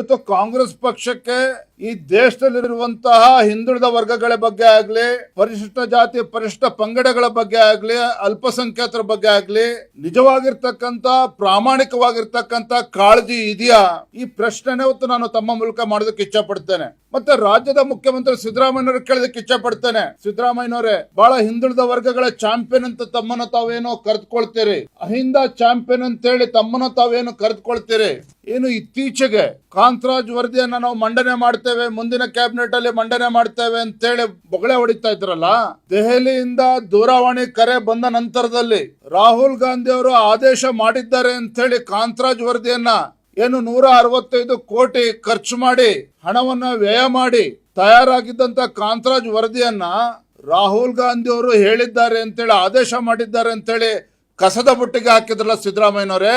ಇವತ್ತು ಕಾಂಗ್ರೆಸ್ ಪಕ್ಷಕ್ಕೆ ಈ ದೇಶದಲ್ಲಿರುವಂತಹ ಹಿಂದುಳಿದ ವರ್ಗಗಳ ಬಗ್ಗೆ ಆಗ್ಲಿ, ಪರಿಶಿಷ್ಟ ಜಾತಿ ಪರಿಶಿಷ್ಟ ಪಂಗಡಗಳ ಬಗ್ಗೆ ಆಗ್ಲಿ, ಅಲ್ಪಸಂಖ್ಯಾತರ ಬಗ್ಗೆ ಆಗ್ಲಿ ನಿಜವಾಗಿರ್ತಕ್ಕಂತ ಪ್ರಾಮಾಣಿಕವಾಗಿರ್ತಕ್ಕಂತ ಕಾಳಜಿ ಇದೆಯಾ? ಈ ಪ್ರಶ್ನೆನೇ ಹೊತ್ತು ನಾನು ತಮ್ಮ ಮೂಲಕ ಮಾಡೋದಕ್ಕೆ ಇಚ್ಛೆ ಪಡ್ತೇನೆ ಮತ್ತೆ ರಾಜ್ಯದ ಮುಖ್ಯಮಂತ್ರಿ ಸಿದ್ದರಾಮಯ್ಯನವರು ಕೇಳೋದಕ್ಕೆ ಇಚ್ಛೆ ಪಡ್ತೇನೆ ಸಿದ್ದರಾಮಯ್ಯನವರೇ, ಬಹಳ ಹಿಂದುಳಿದ ವರ್ಗಗಳ ಚಾಂಪಿಯನ್ ಅಂತ ತಮ್ಮನ್ನ ತಾವೇನೋ ಕರೆದುಕೊಳ್ತೀರಿ. ಅಹಿಂದ ಚಾಂಪಿಯನ್ ಅಂತ ಹೇಳಿ ತಮ್ಮನ್ನ ತಾವೇನು ಕರೆದುಕೊಳ್ತೀರಿ. ಏನು ಇತ್ತೀಚೆಗೆ ಕಾಂತರಾಜ್ ವರದಿಯನ್ನ ನಾವು ಮಂಡನೆ ಮಾಡ್ತೇವೆ. ಮುಂದಿನ ಕ್ಯಾಬಿನೆಟ್ ಅಲ್ಲಿ ಮಂಡನೆ ಮಾಡ್ತೇವೆ ಅಂತೇಳಿ ಬೊಗಳೆ ಹೊಡಿತಾ ಇದ್ರಲ್ಲ? ದೆಹಲಿಯಿಂದ ದೂರವಾಣಿ ಕರೆ ಬಂದ ನಂತರದಲ್ಲಿ ರಾಹುಲ್ ಗಾಂಧಿ ಅವರು ಆದೇಶ ಮಾಡಿದ್ದಾರೆ ಅಂತ ಹೇಳಿ ಕಾಂತರಾಜ್ ವರದಿಯನ್ನ ಏನು ನೂರ ಅರವತ್ತೈದು ಕೋಟಿ ಖರ್ಚು ಮಾಡಿ, ಹಣವನ್ನ ವ್ಯಯ ಮಾಡಿ ತಯಾರಾಗಿದ್ದಂತ ಕಾಂತರಾಜ್ ವರದಿಯನ್ನ ರಾಹುಲ್ ಗಾಂಧಿ ಅವರು ಹೇಳಿದ್ದಾರೆ ಅಂತೇಳಿ ಆದೇಶ ಮಾಡಿದ್ದಾರೆ ಅಂತೇಳಿ ಕಸದ ಬುಟ್ಟಿಗೆ ಹಾಕಿದ್ರಲ್ಲ ಸಿದ್ದರಾಮಯ್ಯನವರೇ?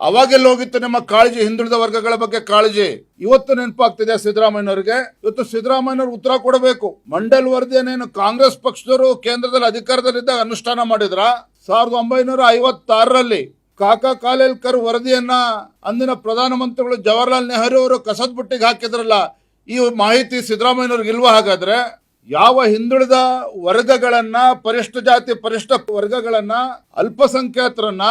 ಅವಾಗೆಲ್ಲ ಹೋಗಿತ್ತು ನಿಮ್ಮ ಕಾಳಜಿ ಹಿಂದುಳಿದ ವರ್ಗಗಳ ಬಗ್ಗೆ ಕಾಳಜಿ. ಇವತ್ತು ನೆನಪಾಗ್ತಿದೆ ಸಿದ್ದರಾಮಯ್ಯನವರಿಗೆ. ಇವತ್ತು ಸಿದ್ದರಾಮಯ್ಯನವ್ರು ಉತ್ತರ ಕೊಡಬೇಕು. ಮಂಡಲ್ ವರದಿಯನ್ನೇನು ಕಾಂಗ್ರೆಸ್ ಪಕ್ಷದವರು ಕೇಂದ್ರದಲ್ಲಿ ಅಧಿಕಾರದಲ್ಲಿದ್ದಾಗ ಅನುಷ್ಠಾನ ಮಾಡಿದ್ರ? ಸಾವಿರದ ಒಂಬೈನೂರ ಐವತ್ತಾರರಲ್ಲಿ ಕಾಕಾ ಕಾಲೇಲ್ಕರ್ ವರದಿಯನ್ನ ಅಂದಿನ ಪ್ರಧಾನಮಂತ್ರಿಗಳು ಜವಾಹರ್ಲಾಲ್ ನೆಹರು ಅವರು ಕಸದ ಬುಟ್ಟಿಗೆ ಹಾಕಿದ್ರಲ್ಲ, ಈ ಮಾಹಿತಿ ಸಿದ್ದರಾಮಯ್ಯನವ್ರಿಗೆ ಇಲ್ವಾ ಹಾಗಾದ್ರೆ? ಯಾವ ಹಿಂದುಳಿದ ವರ್ಗಗಳನ್ನ, ಪರಿಷ್ಠ ಜಾತಿ, ಪರಿಷ್ಠ ವರ್ಗಗಳನ್ನ, ಅಲ್ಪಸಂಖ್ಯಾತರನ್ನ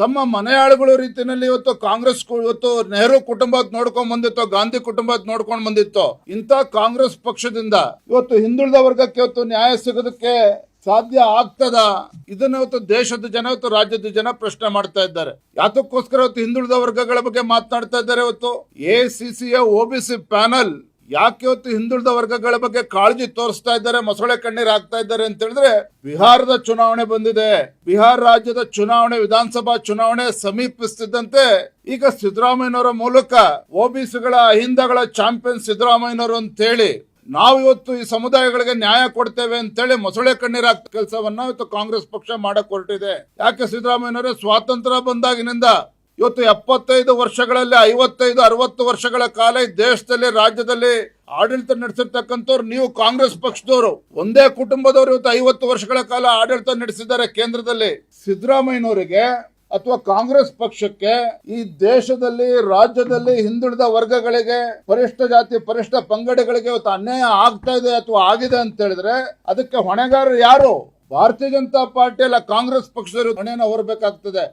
ತಮ್ಮ ಮನೆಯಾಳುಗಳ ರೀತಿಯಲ್ಲಿ ಇವತ್ತು ಕಾಂಗ್ರೆಸ್ ಇವತ್ತು ನೆಹರು ಕುಟುಂಬ ನೋಡ್ಕೊಂಡ್ ಬಂದಿತ್ತು, ಗಾಂಧಿ ಕುಟುಂಬ ನೋಡ್ಕೊಂಡ್ ಬಂದಿತ್ತು, ಇಂಥ ಕಾಂಗ್ರೆಸ್ ಪಕ್ಷದಿಂದ ಇವತ್ತು ಹಿಂದುಳಿದ ವರ್ಗಕ್ಕೆ ಇವತ್ತು ನ್ಯಾಯ ಸಿಗೋದಕ್ಕೆ ಸಾಧ್ಯ ಆಗ್ತದ? ಇದನ್ನ ಇವತ್ತು ದೇಶದ ಜನ ಇವತ್ತು ರಾಜ್ಯದ ಜನ ಪ್ರಶ್ನೆ ಮಾಡ್ತಾ ಇದ್ದಾರೆ. ಯಾತಕ್ಕೋಸ್ಕರ ಇವತ್ತು ಹಿಂದುಳಿದ ವರ್ಗಗಳ ಬಗ್ಗೆ ಮಾತನಾಡ್ತಾ ಇದ್ದಾರೆ ಇವತ್ತು? A C C C panel ಯಾಕೆ ಇವತ್ತು ಹಿಂದುಳಿದ ವರ್ಗಗಳ ಬಗ್ಗೆ ಕಾಳಜಿ ತೋರಿಸ್ತಾ ಇದ್ದಾರೆ, ಮೊಸಳೆ ಕಣ್ಣೀರ್ ಆಗ್ತಾ ಇದ್ದಾರೆ ಅಂತ ಹೇಳಿದ್ರೆ ಬಿಹಾರದ ಚುನಾವಣೆ ಬಂದಿದೆ. ಬಿಹಾರ ರಾಜ್ಯದ ಚುನಾವಣೆ, ವಿಧಾನಸಭಾ ಚುನಾವಣೆ ಸಮೀಪಿಸುತ್ತಿದ್ದಂತೆ ಈಗ ಸಿದ್ದರಾಮಯ್ಯನವರ ಮೂಲಕ ಓಬಿಸಿಗಳ ಅಹಿಂದಗಳ ಚಾಂಪಿಯನ್ ಸಿದ್ದರಾಮಯ್ಯನವರು ಅಂತ ಹೇಳಿ ನಾವು ಇವತ್ತು ಈ ಸಮುದಾಯಗಳಿಗೆ ನ್ಯಾಯ ಕೊಡ್ತೇವೆ ಅಂತೇಳಿ ಮೊಸಳೆ ಕಣ್ಣೀರ್ ಹಾಕ್ ಕೆಲಸವನ್ನ ಇವತ್ತು ಕಾಂಗ್ರೆಸ್ ಪಕ್ಷ ಮಾಡಕ್ ಹೊರಟಿದೆ ಯಾಕೆ ಸಿದ್ದರಾಮಯ್ಯನವರೇ ಸ್ವಾತಂತ್ರ್ಯ ಬಂದಾಗಿನಿಂದ ಇವತ್ತು ಎಪ್ಪತ್ತೈದು ವರ್ಷಗಳಲ್ಲಿ, ಐವತ್ತೈದು, ಅರವತ್ತು ವರ್ಷಗಳ ಕಾಲ ಈ ದೇಶದಲ್ಲಿ, ರಾಜ್ಯದಲ್ಲಿ ಆಡಳಿತ ನಡೆಸಿರ್ತಕ್ಕಂಥವ್ರು ನೀವು ಕಾಂಗ್ರೆಸ್ ಪಕ್ಷದವರು. ಒಂದೇ ಕುಟುಂಬದವರು ಇವತ್ತು ಐವತ್ತು ವರ್ಷಗಳ ಕಾಲ ಆಡಳಿತ ನಡೆಸಿದ್ದಾರೆ ಕೇಂದ್ರದಲ್ಲಿ. ಸಿದ್ದರಾಮಯ್ಯನವರಿಗೆ ಅಥವಾ ಕಾಂಗ್ರೆಸ್ ಪಕ್ಷಕ್ಕೆ ಈ ದೇಶದಲ್ಲಿ, ರಾಜ್ಯದಲ್ಲಿ ಹಿಂದುಳಿದ ವರ್ಗಗಳಿಗೆ, ಪರಿಷ್ಠ ಜಾತಿ, ಪರಿಷ್ಠ ಪಂಗಡಗಳಿಗೆ ಇವತ್ತು ಅನ್ಯಾಯ ಆಗ್ತಾ ಇದೆ ಅಥವಾ ಆಗಿದೆ ಅಂತ ಹೇಳಿದ್ರೆ ಅದಕ್ಕೆ ಹೊಣೆಗಾರರು ಯಾರು? ಭಾರತೀಯ ಜನತಾ ಪಾರ್ಟಿ ಅಲ್ಲ ಕಾಂಗ್ರೆಸ್ ಪಕ್ಷದವರು ಹೊಣೆಯನ್ನು ಹೊರಬೇಕಾಗ್ತದೆ.